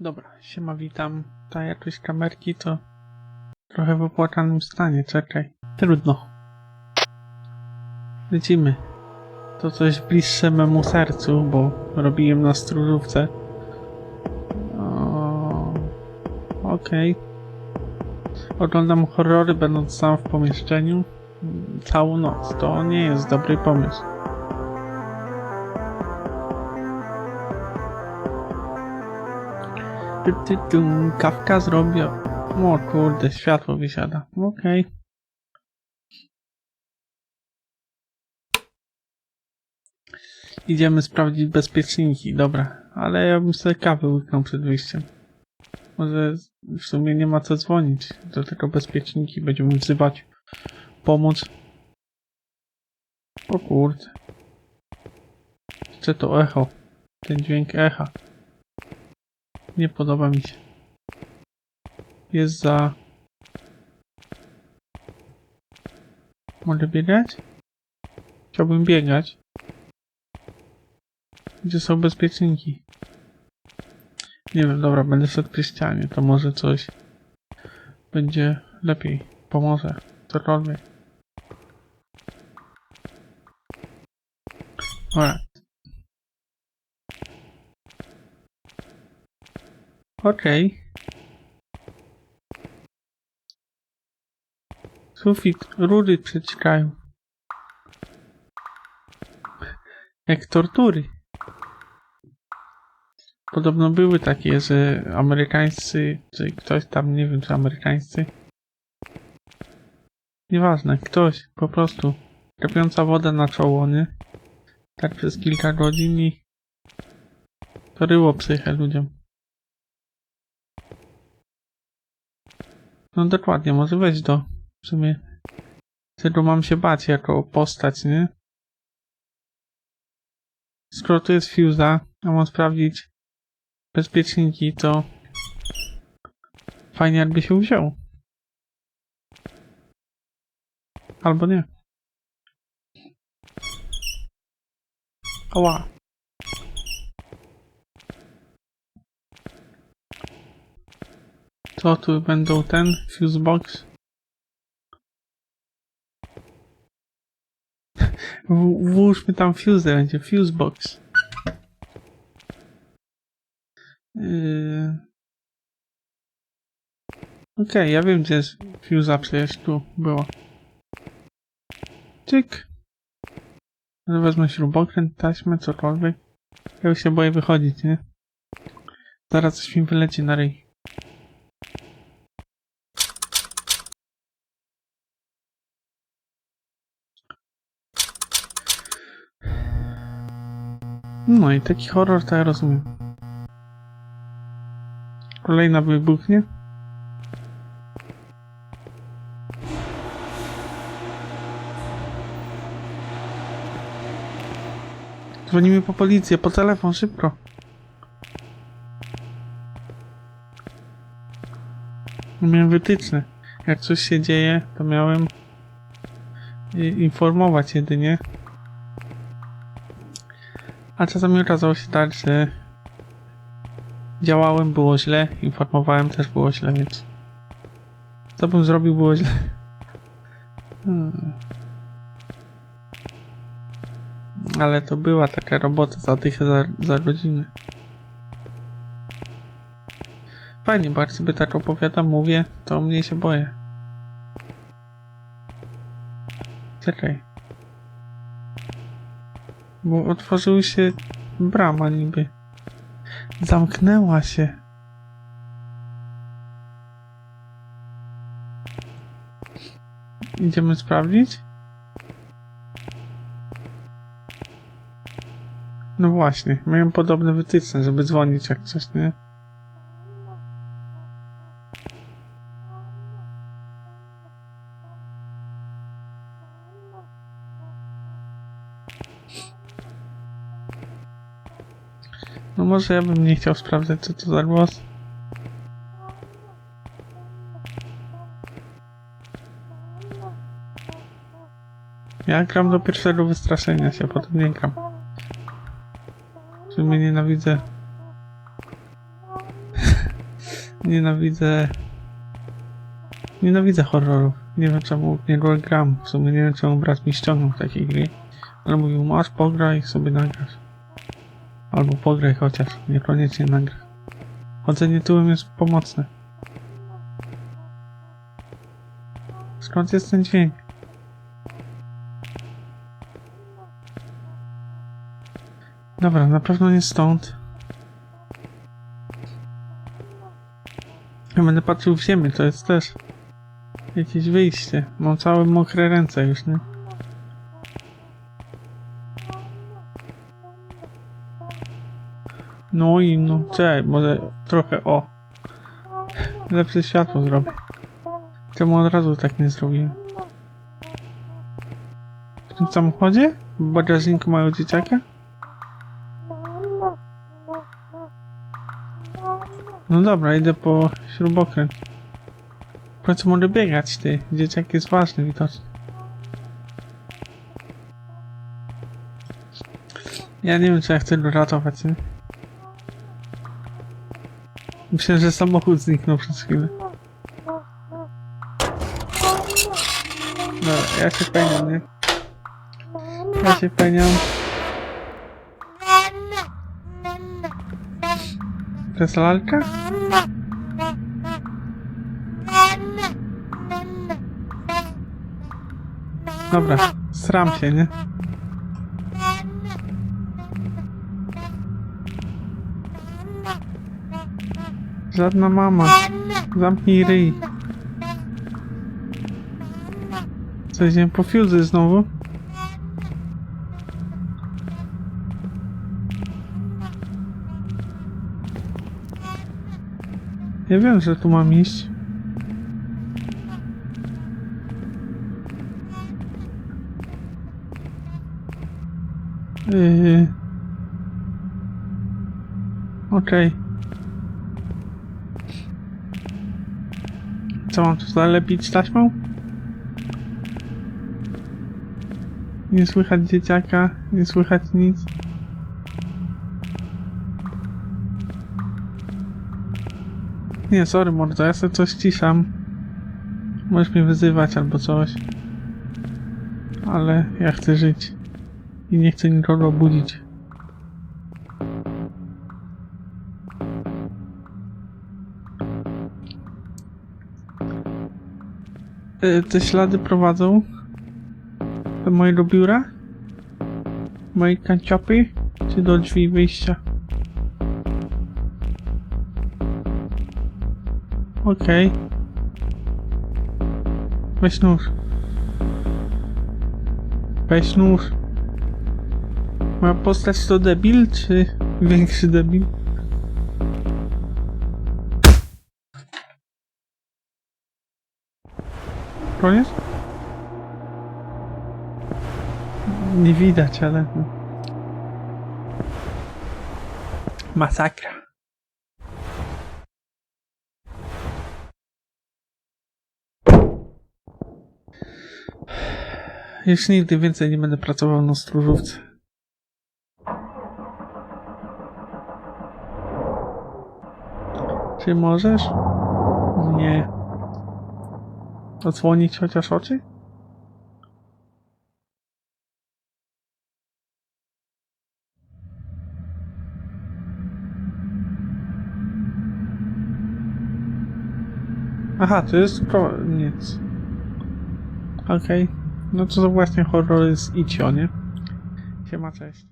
Dobra, siema, witam. Ta jakość kamerki to trochę w opłakanym stanie, czekaj. Trudno. Lecimy. To coś bliższe memu sercu, bo robiłem na stróżówce. Okej. Oglądam horrory będąc sam w pomieszczeniu całą noc. To nie jest dobry pomysł. Ty, ty, ty, kawka zrobię. O kurde, światło wysiada. Okej. Idziemy sprawdzić bezpieczniki, dobra. Ale ja bym sobie kawę łyknął przed wyjściem. Może w sumie nie ma co dzwonić. Do tego bezpieczniki będziemy wzywać pomoc. O kurde. Jeszcze to echo. Ten dźwięk echa. Nie podoba mi się. Jest za... Mogę biegać? Chciałbym biegać. Gdzie są bezpieczniki? Nie wiem, dobra, będę szedł przy ścianie, to może coś będzie lepiej, pomoże, cokolwiek. Alright. Okej. Sufit, rury przeciekają. Jak tortury. Podobno były takie, że amerykańscy, czy ktoś tam, nie wiem, czy amerykańscy. Nieważne, ktoś po prostu kapiąca wodę na czoło, nie? Tak przez kilka godzin i to ryło psychę ludziom. No dokładnie, może wejść do w sumie czego mam się bać jako postać, nie? Skoro tu jest fuza, a mam sprawdzić bezpieczniki, to fajnie jakby się wziął. Albo nie. Ała. Co tu będą ten fuse box? W- Włóżmy tam fuse, będzie fuse box. Yy... Okej, ja wiem gdzie jest fuse'a, przecież tu było. Cyk. Ale Wezmę śrubokręt, taśmę, cokolwiek. Ja już się boję wychodzić, nie? Zaraz coś mi wyleci na ryj. No i taki horror to ja rozumiem. Kolejna wybuchnie. Dzwonimy po policję, po telefon, szybko. Miałem wytyczne. Jak coś się dzieje, to miałem informować jedynie. A czasami okazało się tak, że działałem, było źle, informowałem też było źle, więc co bym zrobił, było źle. Hmm. Ale to była taka robota za dychę za, za. Fajnie, jak sobie tak opowiadam, mówię, to mniej się boję. Czekaj. Bo otworzyły się brama niby. Zamknęła się. Idziemy sprawdzić? No właśnie, miałem podobne wytyczne, żeby dzwonić jak coś, nie? No może ja bym nie chciał sprawdzać co to za głos. Ja gram do pierwszego wystraszenia się, potem nie gram. W sumie nienawidzę. Nienawidzę... Nienawidzę horrorów. Nie wiem czemu w niego gram. W sumie nie wiem czemu brat mi ściągnął takiej gry. Ale mówił, masz pograj sobie nagrasz. Albo pograj chociaż, niekoniecznie nagra. Chodzenie tyłem jest pomocne. Skąd jest ten dźwięk? Dobra, na pewno nie stąd. Ja będę patrzył w ziemię, to jest też jakieś wyjście. Mam całe mokre ręce już, nie? No i no, czekaj, może trochę o. Lepsze światło zrobię. Czemu od razu tak nie zrobiłem? W tym samochodzie? W bagażniku mają dzieciaka? No dobra, idę po śrubokręt. W końcu mogę biegać, ty. Dzieciak jest ważny widocznie. Ja nie wiem, czy ja chcę go ratować, nie? Myślę, że samochód zniknął przez chwilę. No, ja się peniam, nie? Ja się peniam. To jest lalka? Dobra, sram się, nie? Żadna mama. Zamknij ryj. Co, idziemy po fuzy znowu? Ja wiem, że tu mam iść. Yy... Okej. Co mam tu zalepić taśmą? Nie słychać dzieciaka, nie słychać nic. Nie, sorry mordo, ja sobie coś ciszam. Możesz mnie wyzywać albo coś. Ale ja chcę żyć. I nie chcę nikogo budzić. Te ślady prowadzą do mojego biura? Mojej kanciapy? Czy do drzwi wyjścia? Okej. Weź nóż. Weź nóż. Moja postać to debil, czy większy debil? Koniec? Nie widać, ale... Masakra. Już nigdy więcej nie będę pracował na stróżówce. Czy możesz? Nie. Odsłonić chociaż oczy? Aha, to jest koniec. Okej. No to właśnie horror jest Icio, nie? Siema, cześć.